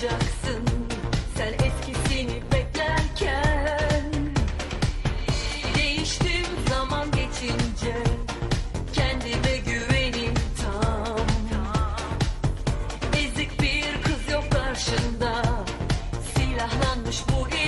olacaksın. Sen eskisini beklerken Değiştim zaman geçince. Kendime güvenim tam. Ezik bir kız yok karşında. Silahlanmış bu